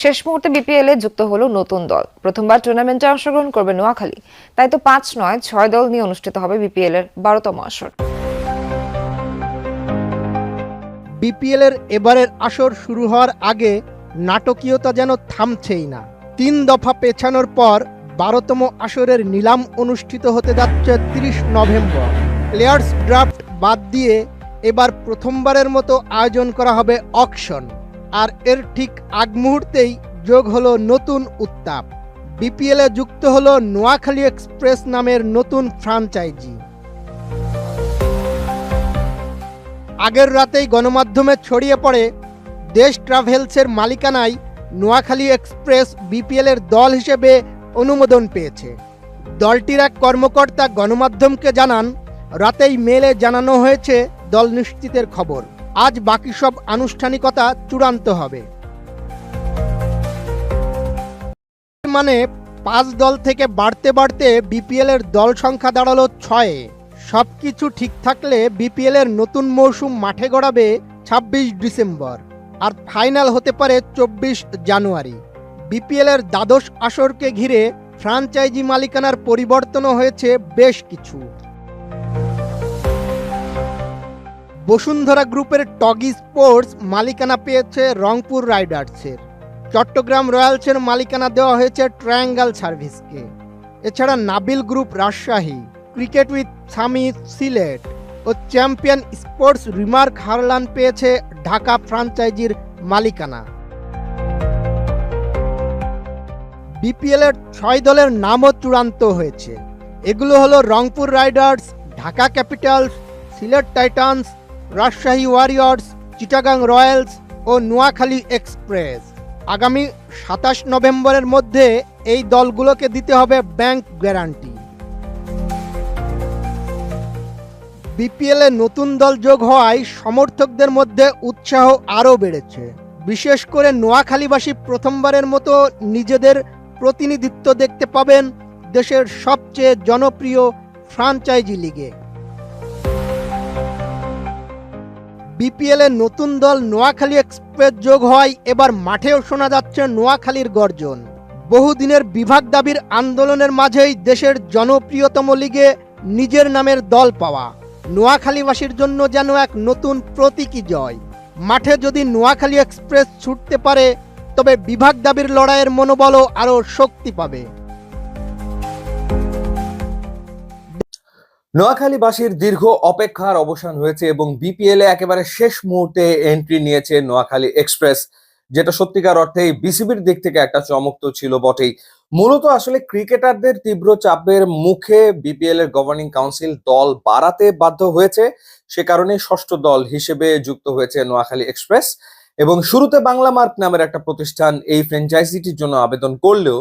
শেষ মুহূর্তে বিপিএল এ যুক্ত হলো নতুন দল। প্রথমবার টুর্নামেন্টে অংশগ্রহণ করবে নোয়াখালী। তাই তো পাঁচ নয়, ছয় দল নিয়ে অনুষ্ঠিত হবে বিপিএল এর বারোতম আসর। বিপিএল এর এবারের আসর শুরু হওয়ার আগে নাটকীয়তা যেন থামছেই না। তিন দফা পেছানোর পর বারোতম আসরের নিলাম অনুষ্ঠিত হতে যাচ্ছে তিরিশ নভেম্বর। প্লেয়ার্স ড্রাফট বাদ দিয়ে এবার প্রথমবারের মতো আয়োজন করা হবে অকশন আর এর ঠিক আগ মুহূর্তেই যোগ হলো নতুন উত্তাপ। বিপিএলে যুক্ত হলো নোয়াখালী এক্সপ্রেস নামের নতুন ফ্রাঞ্চাইজি। আগের রাতেই গণমাধ্যমে ছড়িয়ে পড়ে, দেশ ট্রাভেলসের মালিকানায় নোয়াখালী এক্সপ্রেস বিপিএলের দল হিসেবে অনুমোদন পেয়েছে। দলটির এক কর্মকর্তা গণমাধ্যমকে জানান, রাতেই মেলে জানানো হয়েছে দল নিশ্চিতের খবর। আজ বাকি সব আনুষ্ঠানিকতা চূড়ান্ত হবে। মানে পাঁচ দল থেকে বাড়তে বাড়তে বিপিএল এর দল সংখ্যা দাঁড়াল ছয়ে। সবকিছু ঠিক থাকলে বিপিএল এর নতুন মৌসুম মাঠে গড়াবে ছাব্বিশ ডিসেম্বর, আর ফাইনাল হতে পারে চব্বিশ জানুয়ারি। বিপিএল এর দ্বাদশ আসরকে ঘিরে ফ্রাঞ্চাইজি মালিকানার পরিবর্তনও হয়েছে বেশ কিছু। বসুন্ধরা গ্রুপের টগি স্পোর্টস মালিকানা পেয়েছে রংপুর রাইডার্সের। চট্টগ্রাম রয়্যালসের মালিকানা দেওয়া হয়েছে ট্রায়াঙ্গাল সার্ভিসকে। এছাড়া Nabil group Rajshahi, cricket with Sami Sylhet O champion sports remark Harlan পেয়েছে ঢাকা ফ্রাঞ্চাইজির মালিকানা। বিপিএল এর ছয় দলের নামও চূড়ান্ত হয়েছে। এগুলো হলো Rangpur riders, Dhaka capitals, Sylhet titans Rajshahi warriors, Chittagong royals ও নোয়াখালী এক্সপ্রেস। আগামী সাতাশ নভেম্বরের মধ্যে এই দলগুলোকে দিতে হবে ব্যাংক গ্যারান্টি। বিপিএলে নতুন দল যোগ হওয়ায় সমর্থকদের মধ্যে উৎসাহ আরও বেড়েছে। বিশেষ করে নোয়াখালীবাসী প্রথমবারের মতো নিজেদের প্রতিনিধিত্ব দেখতে পাবেন দেশের সবচেয়ে জনপ্রিয় ফ্রাঞ্চাইজি লিগে। বিপিএল নতুন দল নোয়াখালী এক্সপ্রেস যোগ হওয়ায় এবার মাঠেও শোনা যাচ্ছে নোয়াখালীর গর্জন। বহুদিনের বিভাগ দাবির আন্দোলনের মাঝেই দেশের জনপ্রিয়তম লিগে নিজের নামের দল পাওয়া। নোয়াখালীবাসীর জন্য যেন এক নতুন প্রতীকী জয়। মাঠে যদি নোয়াখালী এক্সপ্রেস ছুটতে পারে, তবে বিভাগ দাবির লড়াইয়ের মনোবলও আরও শক্তি পাবে। নোয়াখালীবাসীর দীর্ঘ অপেক্ষার অবসান হয়েছে এবং বিপিএল এ একেবারে শেষ মুহূর্তে এন্ট্রি নিয়েছে নোয়াখালী এক্সপ্রেস যেটা সত্যিকার অর্থেই বিসিবির দিক থেকে একটা চমক তো ছিল বটেই। মূলত আসলে ক্রিকেটারদের তীব্র চাপের মুখে বিপিএল এর গভর্নিং কাউন্সিল দল বাড়াতে বাধ্য হয়েছে। সে কারণে ষষ্ঠ দল হিসেবে যুক্ত হয়েছে নোয়াখালী এক্সপ্রেস এবং শুরুতে বাংলা মার্ক নামের একটা প্রতিষ্ঠান এই ফ্র্যাঞ্চাইজিটির জন্য আবেদন করলেও